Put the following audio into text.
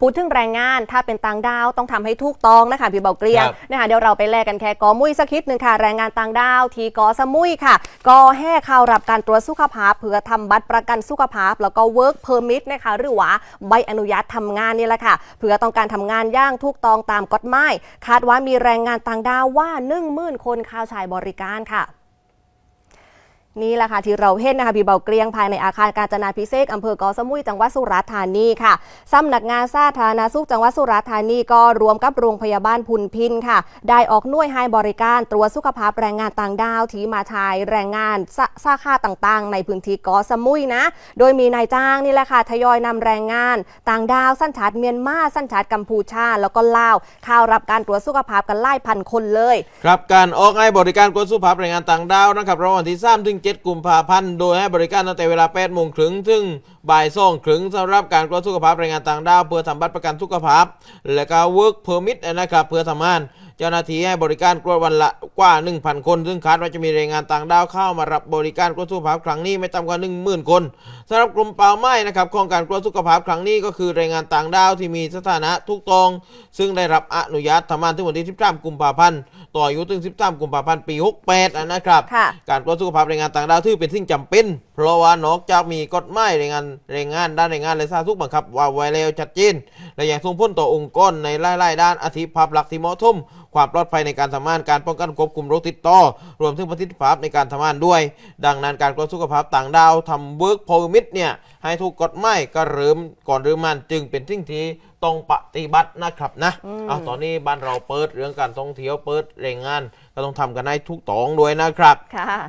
พูดถึงแรงงานถ้าเป็นต่างดาวต้องทำให้ถูกต้องนะคะพี่เบาเกลียงครับนะคะเดี๋ยวเราไปแลกกันแค่กอมุ้ยสักคิดหนึ่งค่ะแรงงานต่างดาวทีกอสมุยค่ะก็แห่ข่าวรับการตรวจสุขภาพเพื่อทำบัตรประกันสุขภาพ แล้วก็ work permit นะคะหรือว่าใบอนุญาตทำงานนี่แหละค่ะเพื่อต้องการทำงานอย่างถูกต้องตามกฎหมายคาดว่ามีแรงงานต่างดาวว่า1 0,000คนเข้าใช้บริการค่ะ นี่แหละค่ะที่เราเห็นนะคะพี่เบาเกลียงภายในอาคารการจนาพิเศษอำเภอเกอสมุยจังหวัดสุราษฎร์ธานีค่ะสำนักงานสาธารณสุขจังหวัดสุราษฎร์ธานีก็รวมกับโรงพยาบาลพุนพินค่ะ ได้ออกหน่วยให้บริการตรวจสุขภาพแรงงานต่างด้าวที่มาทายแรงงานสาสาขาต่างๆ ในพื้นที่เกอสมุยนะ โดยมีนายจ้างนี่แหละค่ะทยอยนำแรงงาน ต่างด้าวสัญชาติเมียนมาสัญชาติกัมพูชา แล้วก็ลาวเข้ารับการตรวจสุขภาพกันไล่พันคนเลย ครับการออกให้บริการกรมสุขภาพแรงงานต่างด้าวนะครับระหว่างที่3ถึง7กุมภาพันธ์ โดยให้บริการตั้งแต่เวลา8โมงครึ่งถึงบ่าย2ครึ่งสำหรับการกรวจสุขภาพแรงงานต่างด้าวเพื่อทำบัตรประกันสุขภาพ และก็ work permit นะครับเพื่อทำงาน เจ้าหน้าที่ให้บริการกรวดวันละกว่า 1,000 คน ซึ่งคาดว่าจะมีแรงงานต่างดาวเข้ามารับบริการกรมสุขภาพครั้งนี้ไม่ต่ำกว่า 10,000 คนสำหรับกลุ่มเป้าหมายนะครับของการกรมสุขภาพครั้งนี้ก็คือแรงงานต่างดาวที่มีสถานะถูกต้อง ซึ่งได้รับอนุญาตทำงานถึงวันที่ 13 กุมภาพันธ์ต่ออายุถึง 13 กุมภาพันธ์ปี 68อะนะครับค่ะการตรวจสุขภาพแรงงานต่างดาวถือเป็นสิ่งจำเป็น เพราะว่านอกจากมีกฎหมายแรงงานแรงงานด้านแรงงานและสาธารณสุขบังคับว่าไว้แล้วชัดเจนและยังส่งผลต่อองค์กรในหลายๆด้านอาทิภาพลักษณ์ที่เหมาะสม ความปลอดภัยในการทำงานการป้องกันควบคุมโรคติดต่อ รวมถึงประสิทธิภาพในการทำงานด้วย ดังนั้นการตรวจสุขภาพต่างดาวทำ work permit เนี่ยให้ถูกกฎหมายก็เริ่มก่อนหรือมันจึงเป็นสิ่งที่ต้องปฏิบัตินะครับนะเอาตอนนี้บ้านเราเปิดเรื่องการท่องเที่ยวเปิดแรงงานก็ต้องทำกันให้ถูกต้องด้วยนะครับค่ะ